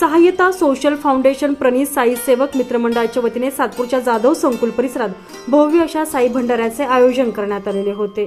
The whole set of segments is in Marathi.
सहाय्यता सोशल फाउंडेशन प्रणित साई सेवक मित्रमंडळाच्या वतीने सातपूरच्या जाधव संकुल परिसरात भव्य अशा साई भंडाऱ्याचे आयोजन करण्यात आलेले होते.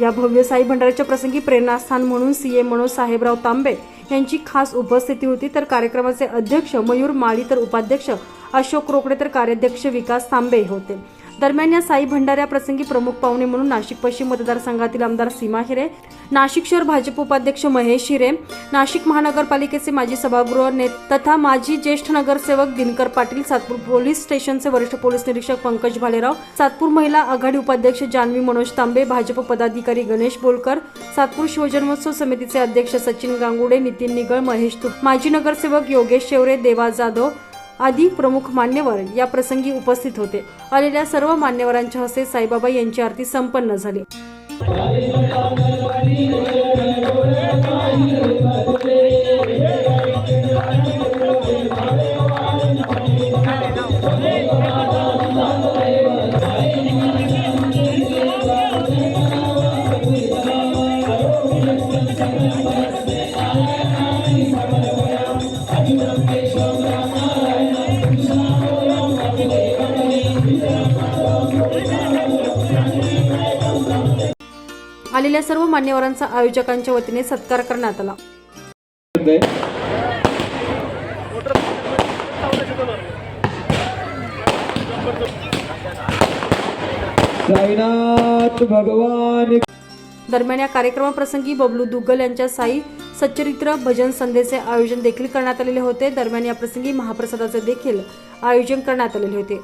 या भव्य साई भंडाऱ्याच्या प्रसंगी प्रेरणास्थान म्हणून सी एम मनोज साहेबराव तांबे यांची खास उपस्थिती होती. तर कार्यक्रमाचे अध्यक्ष मयूर माळी तर उपाध्यक्ष अशोक रोकडे तर कार्याध्यक्ष विकास तांबे होते. दरम्यान या साई भंडाऱ्या प्रसंगी प्रमुख पाहुणे म्हणून नाशिक पश्चिम मतदारसंघातील आमदार सीमा हिरे नाशिक शहर भाजप उपाध्यक्ष महेश हिरे नाशिक महानगरपालिकेचे माजी सभागृह ने तथा माजी ज्येष्ठ नगरसेवक दिनकर पाटील सातपूर पोलीस स्टेशनचे वरिष्ठ पोलीस निरीक्षक पंकज भालेराव सातपूर महिला आघाडी उपाध्यक्ष जान्हवी मनोज तांबे भाजप पदाधिकारी गणेश बोलकर सातपूर शिवजन्मोत्सव समितीचे अध्यक्ष सचिन गांगुडे नितीन निगळ महेश तुप माजी नगरसेवक योगेश शेवरे देवा जाधव आदी प्रमुख मान्यवर या प्रसंगी उपस्थित होते. आलेल्या सर्व मान्यवरांच्या हस्ते साईबाबा यांची आरती संपन्न झाली. आलेल्या सर्व मान्यवरांचा आयोजकांच्या वतीने सत्कार करण्यात आला. भगवान. दरम्यान या कार्यक्रमाप्रसंगी बबलू दुग्गल यांच्या साई सच्चरित्र भजन संध्येचे आयोजन देखील करण्यात आलेले होते. दरम्यान या प्रसंगी महाप्रसादाचे देखील आयोजन करण्यात आलेले होते.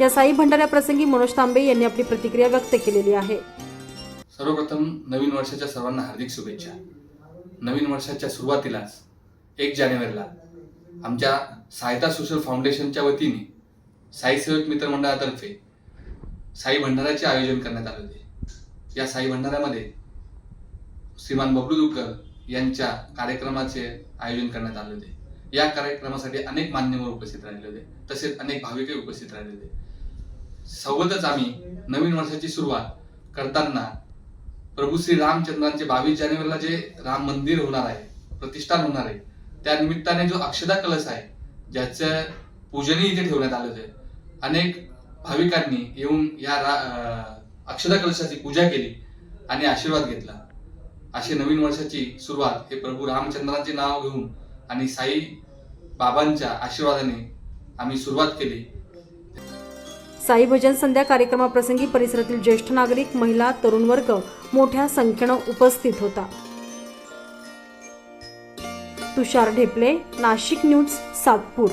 या साई भंडाऱ्याप्रसंगी मनोज तांबे यांनी आपली प्रतिक्रिया व्यक्त केलेली आहे. सर्वप्रथम नवीन वर्षाच्या सर्वांना हार्दिक शुभेच्छा. नवीन वर्षाच्या सुरुवातीलाच एक जानेवारीला आमच्या सहायता सोशल फाउंडेशनच्या वतीने साई सेवक मित्र मंडळातर्फे साई भंडाऱ्याचे आयोजन करण्यात आले होते. या साई भंडाऱ्यामध्ये श्रीमान बबलू दुकर यांच्या कार्यक्रमाचे आयोजन करण्यात आले होते. या कार्यक्रमासाठी अनेक मान्यवर उपस्थित राहिले होते. तसेच अनेक भाविकही उपस्थित राहिले होते. सोबतच आम्ही नवीन वर्षाची सुरुवात करताना प्रभू श्री रामचंद्रांचे बावीस जानेवारीला जे राम मंदिर होणार आहे प्रतिष्ठान होणार आहे त्या निमित्ताने जो अक्षदा कलश आहे ज्याचं पूजनही इथे ठेवण्यात आले होते. अनेक भाविकांनी येऊन या रा अक्षदा कलशाची पूजा केली आणि आशीर्वाद घेतला. अशी नवीन वर्षाची सुरुवात हे प्रभू रामचंद्रांचे नाव घेऊन आणि साई बाबांच्या आशीर्वादाने आम्ही सुरुवात केली. साई भजन संध्या कार्यक्रमाप्रसंगी परिसरातील ज्येष्ठ नागरिक महिला तरुण वर्ग मोठ्या संख्येनं उपस्थित होता. तुषार ढेपले नाशिक न्यूज सातपूर.